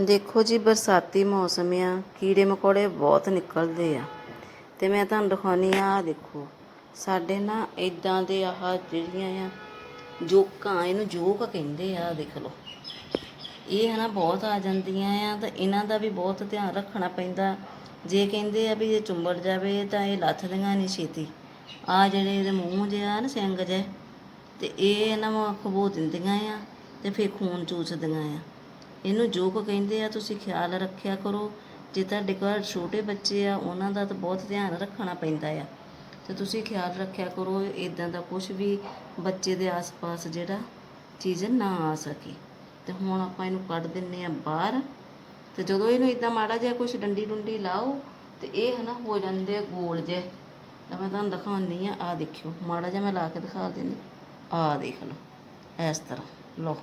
ਦੇਖੋ ਜੀ, ਬਰਸਾਤੀ ਮੌਸਮ ਆ, ਕੀੜੇ ਮਕੌੜੇ ਬਹੁਤ ਨਿਕਲਦੇ ਆ। ਤੇ ਮੈਂ ਤੁਹਾਨੂੰ ਦਿਖਾਉਣੀ ਆ ਆਹ ਦੇਖੋ, ਸਾਡੇ ਨਾ ਇਦਾਂ ਦੇ ਆਹ ਜਿਹੜੀਆਂ ਆ, ਜੋਕਾਂ, ਇਹਨੂੰ ਜੋਕ ਕਹਿੰਦੇ ਆ, ਆਹ ਦੇਖ ਲਓ। ਇਹ ਹਨਾ ਬਹੁਤ ਆ ਜਾਂਦੀਆਂ ਆ, ਤਾਂ ਇਹਨਾਂ ਦਾ ਵੀ ਬਹੁਤ ਧਿਆਨ ਰੱਖਣਾ ਪੈਂਦਾ। ਜੇ ਕਹਿੰਦੇ ਆ ਵੀ ਇਹ ਚੁੰਬੜ ਜਾਵੇ, ਤਾਂ ਇਹ ਲੱਥਦੀਆਂ ਨਹੀਂ ਛੇਤੀ। ਆ ਜਿਹੜੇ ਇਹਦੇ ਮੂੰਹ ਜਿਹਾ ਨਾ, ਸਿੰਗ ਜਿਹੇ, ਤੇ ਇਹ ਇਹਨਾਂ ਨੂੰ ਖਬੋ ਦਿੰਦੀਆਂ ਆ, ਤੇ ਫਿਰ ਖੂਨ ਚੂਸਦੀਆਂ ਆ। ਇਹਨੂੰ ਜੋ ਜੋਕ ਕਹਿੰਦੇ ਆ, ਤੁਸੀਂ ਖਿਆਲ ਰੱਖਿਆ ਕਰੋ। ਜੇ ਤੁਹਾਡੇ ਘਰ ਛੋਟੇ ਬੱਚੇ ਆ, ਉਹਨਾਂ ਦਾ ਤਾਂ ਬਹੁਤ ਧਿਆਨ ਰੱਖਣਾ ਪੈਂਦਾ ਆ। ਤੇ ਤੁਸੀਂ ਖਿਆਲ ਰੱਖਿਆ ਕਰੋ ਇਦਾਂ ਦਾ ਕੁਝ ਵੀ ਬੱਚੇ ਦੇ ਆਸ-ਪਾਸ ਜਿਹੜਾ ਚੀਜ਼ ਨਾ ਆ ਸਕੇ। ਤੇ ਹੁਣ ਆਪਾਂ ਇਹਨੂੰ ਕੱਢ ਦਿੰਨੇ ਆ ਬਾਹਰ। ਤੇ ਜਦੋਂ ਇਹਨੂੰ ਇਦਾਂ ਮਾੜਾ ਜਿਹਾ ਕੁਝ ਡੰਡੀ ਡੁੰਡੀ ਲਾਓ, ਤੇ ਇਹ ਹਨਾ ਹੋ ਜਾਂਦੇ ਗੋਲ ਜੇ ਤਾਂ ਮੈਂ ਤੁਹਾਨੂੰ ਦਿਖਾਉਂਦੀ ਆ ਆ ਦੇਖਿਓ। ਮਾੜਾ ਜਿਹਾ ਮੈਂ ਲਾ ਕੇ ਦਿਖਾ ਦਿੰਦੀ ਆ। ਦੇਖ ਲਓ, ਇਸ ਤਰ੍ਹਾਂ। ਲਓ।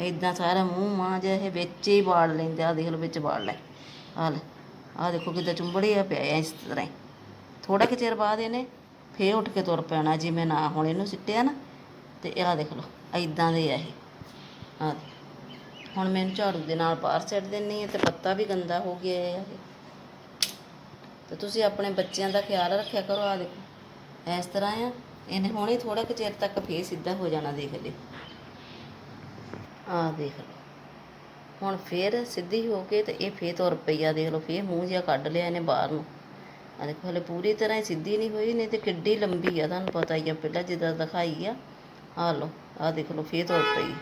ਇਦਾਂ ਸਾਰਾ ਮੂੰਹ ਮਾਂ ਜਿਹਾ ਇਹ ਵਿੱਚ ਹੀ ਬਾੜ ਲੈਂਦੇ ਆ ਦੇਖ ਲਓ ਵਿੱਚ ਬਾੜ ਲੈ। ਆ ਲੈ ਆ ਦੇਖੋ ਕਿੱਦਾਂ ਚੁੰਬੜਿਆ ਪਿਆ ਇਸ ਤਰ੍ਹਾਂ ਹੀ। ਥੋੜਾ ਕਿ ਚਿਰ ਬਾਅਦ ਇਹਨੇ ਫੇਰ ਉੱਠ ਕੇ ਤੁਰ ਪੈਣਾ, ਜਿਵੇਂ ਨਾ ਹੁਣ ਇਹਨੂੰ ਸਿੱਟਿਆ ਨਾ, ਤੇ ਆਹ ਦੇਖ ਲਓ ਇਦਾਂ ਦੇ ਆ ਇਹ। ਆ ਹੁਣ ਮੈਂ ਇਹਨੂੰ ਝਾੜੂ ਦੇ ਨਾਲ ਬਾਹਰ ਸਿੱਟ ਦਿੰਨੀ ਹੈ ਤੇ ਪੱਤਾ ਵੀ ਗੰਦਾ ਹੋ ਗਿਆ ਹੈ ਤੇ ਤੁਸੀਂ ਆਪਣੇ ਬੱਚਿਆਂ ਦਾ ਖਿਆਲ ਰੱਖਿਆ ਕਰੋ ਆ ਦੇਖੋ। ਇਸ ਤਰ੍ਹਾਂ ਆ, ਇਹਨੇ ਹੁਣੇ ਥੋੜਾ ਕੁ ਚਿਰ ਤੱਕ ਫੇਰ ਸਿੱਧਾ ਹੋ ਜਾਣਾ, ਦੇਖ ਲਿਓ। ਆ ਦੇਖ ਲਓ। ਹੁਣ ਫੇਰ ਸਿੱਧੀ ਹੋ ਕੇ ਤੇ ਇਹ ਫੇਰ ਤੁਰ ਪਈ ਦੇਖ ਲਓ, ਫੇਰ ਮੂੰਹ ਜਿਹਾ ਕੱਢ ਲਿਆ ਇਹਨੇ ਬਾਹਰ ਨੂੰ। ਆ ਦੇਖੋ, ਹਲੇ ਪੂਰੀ ਤਰ੍ਹਾਂ ਸਿੱਧੀ ਨਹੀਂ ਹੋਈ, ਨਹੀਂ ਤੇ ਕਿੱਡੀ ਲੰਬੀ ਆ, ਤੁਹਾਨੂੰ ਪਤਾ ਹੀ ਆ, ਪਹਿਲਾਂ ਜਿੱਦਾਂ ਦਿਖਾਈ ਆ। ਆ ਲਓ, ਆ ਦੇਖ ਲਓ, ਫੇਰ ਤੁਰ ਪਈ।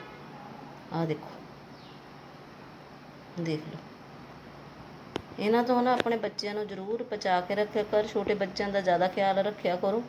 ਆ ਦੇਖੋ, ਦੇਖ ਲਓ। ਇਹਨਾਂ ਤੋਂ ਨਾ ਆਪਣੇ ਬੱਚਿਆਂ ਨੂੰ ਜ਼ਰੂਰ ਬਚਾ ਕੇ ਰੱਖਿਆ ਕਰ, ਛੋਟੇ ਬੱਚਿਆਂ ਦਾ ਜ਼ਿਆਦਾ ਖਿਆਲ ਰੱਖਿਆ ਕਰੋ।